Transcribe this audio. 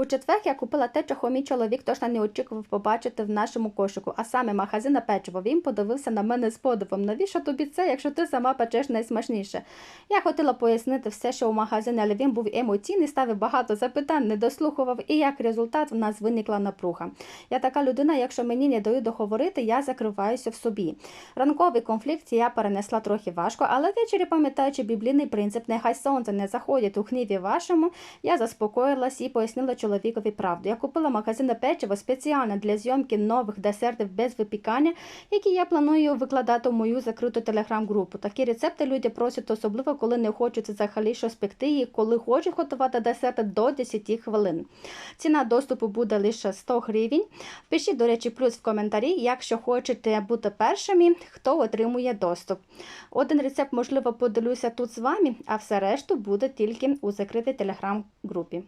У четвер я купила те, чого мій чоловік точно не очікував побачити в нашому кошику, а саме магазин на печиво. Він подивився на мене з подивом. Навіщо тобі це, якщо ти сама печеш найсмачніше? Я хотіла пояснити все, що у магазині, але він був емоційний, ставив багато запитань, не дослухував, і як результат в нас виникла напруга. Я така людина, якщо мені не дають договорити, я закриваюся в собі. Ранковий конфлікт я перенесла трохи важко, але ввечері, пам'ятаючи біблійний принцип, нехай сонце не заходить у гніві вашому, я заспокоїлась і пояснила чоловікові правду. Я купила магазин печиво спеціально для зйомки нових десертів без випікання, які я планую викладати в мою закриту телеграм-групу. Такі рецепти люди просять, особливо коли не хочуть взагалі щось пекти і коли хочуть готувати десерти до 10 хвилин. Ціна доступу буде лише 100 гривень. Пишіть, до речі, плюс в коментарі, якщо хочете бути першими, хто отримує доступ. Один рецепт, можливо, поділюся тут з вами, а все решту буде тільки у закритій телеграм-групі.